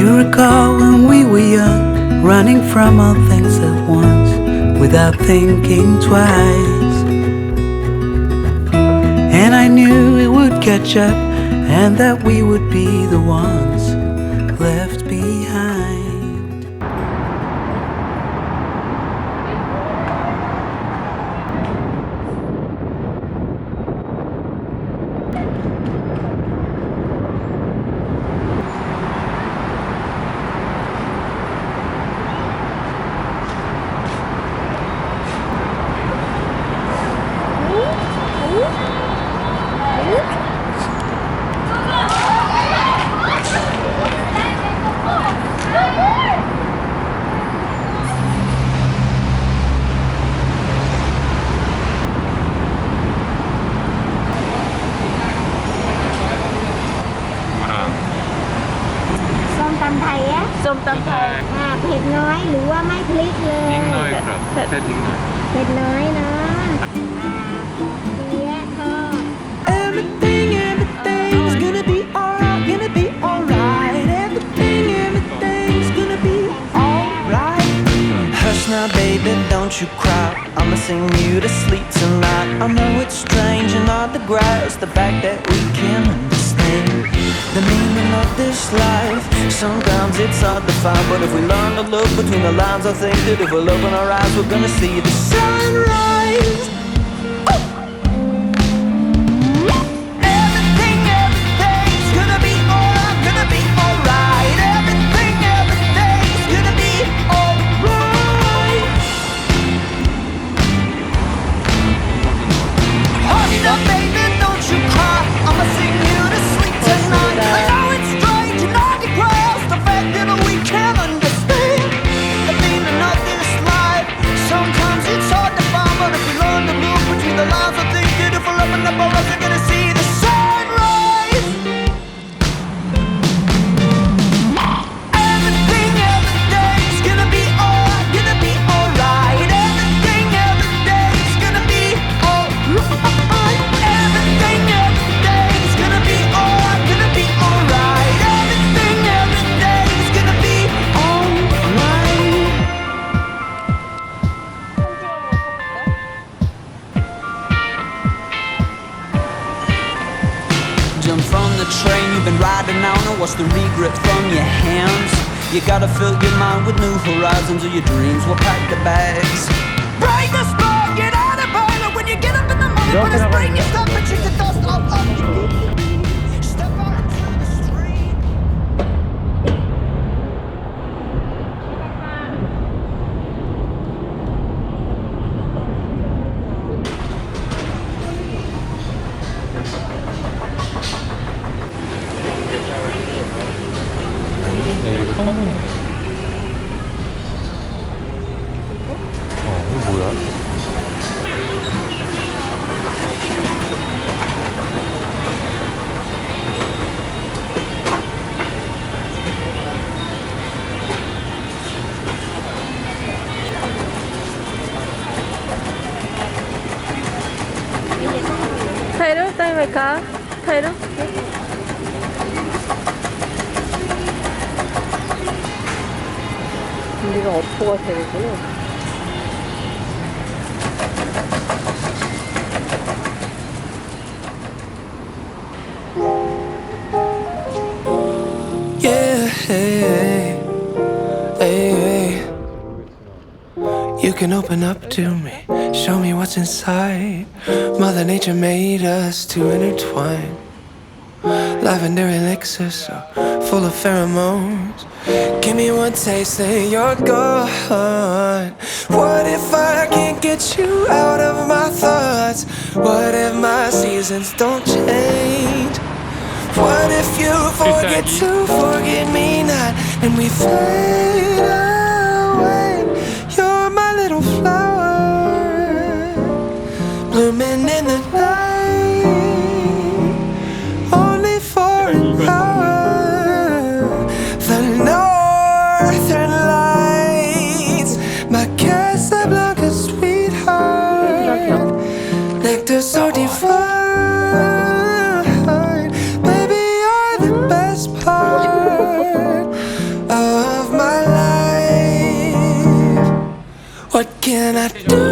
you recall when we were young, running from all things at once without thinking twice? And I knew it would catch up and that we would be the ones ส้มตำไทยอ่าเผ็ดน้อยหรือว่าไม่พลิกเลยนิดหน่อยครับเผ็ดนิดหน่อยเผ็ดน้อยเนาะ don't you cry. I'ma sing you to sleep tonight. I know it's strange and odd the grass The fact that we can understand the meaning of this life. Sometimes it's hard to find, but if we learn to look between the lines, I think that if we'll open our eyes, we're gonna see the sunrise. Riding on and watch the regret from your hands. You gotta fill your mind with new horizons or your dreams will pack the bags. Break the spark, get out of bed when you get up in the morning. It's spring, you 성분. 뭐. 어, 이거 뭐야? 타이름? 타이메카? 타이름? North You can open up to me, show me what's inside. Mother Nature made us to intertwine. Lavender elixir, so full of pheromones. Give me one taste, and you're gone. What if I can't get you out of my thoughts? What if my seasons don't change? What if you forget to forget me not and we fade slept like a sweetheart. Nectar so divine. Baby, you're the best part of my life. What can I do?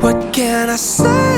What can I say?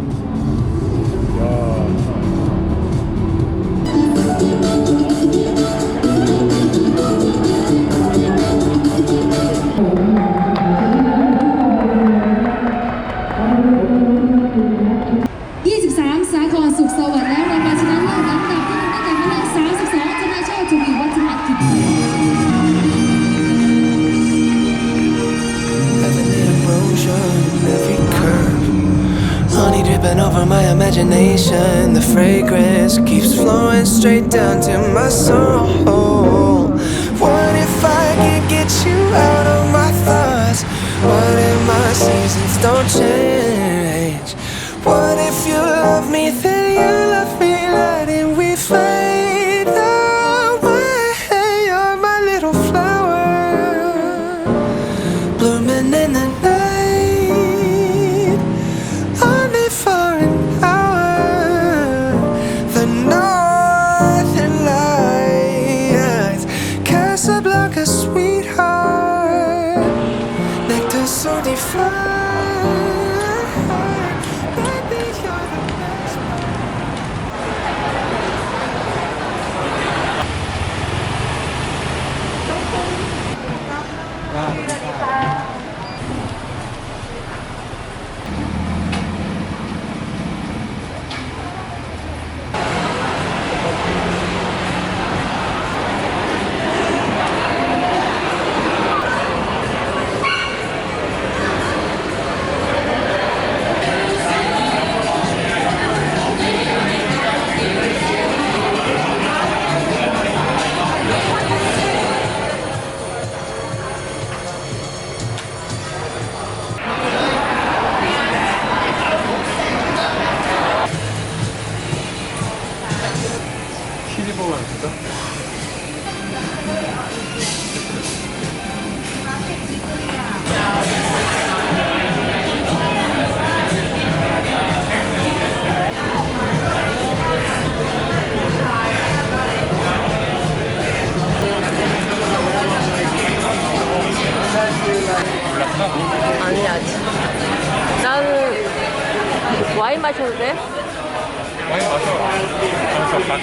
imagination. The fragrance keeps flowing straight down to my soul. What if I could get you out of my thoughts? What if my seasons don't change?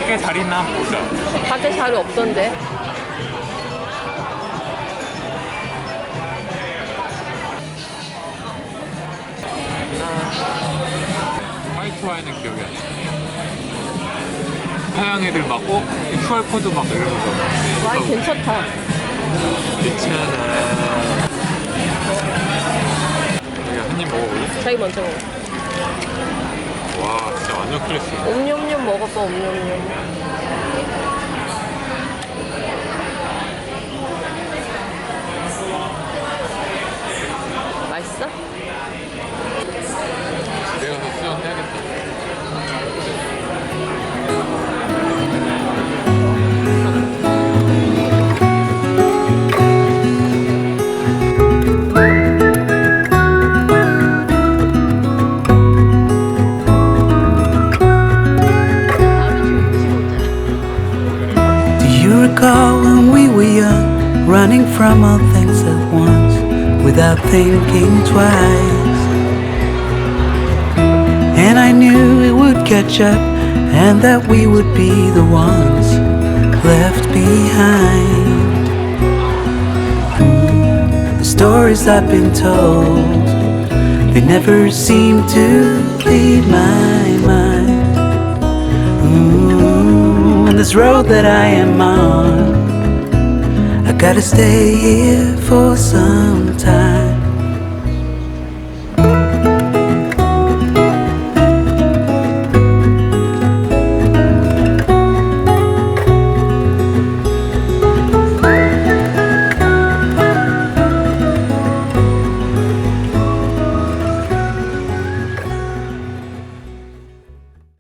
밖에 자리 있나 한번 보자. 밖에 자리 없던데. 화이트 와인은 기억이 안 나. 서양 애들 막, 어? QR코드 막 이러면서. 와인 괜찮다. 괜찮아. 여기 한입 먹어볼래? 자기 먼저 먹어. 몇 그릇이에요? 옴뇸뇸 먹어봐 옴뇸뇸 running from all things at once, without thinking twice? And I knew it would catch up, and that we would be the ones left behind. The stories I've been told, they never seem to leave my mind. Ooh, and this road that I am on, gotta stay here for some time.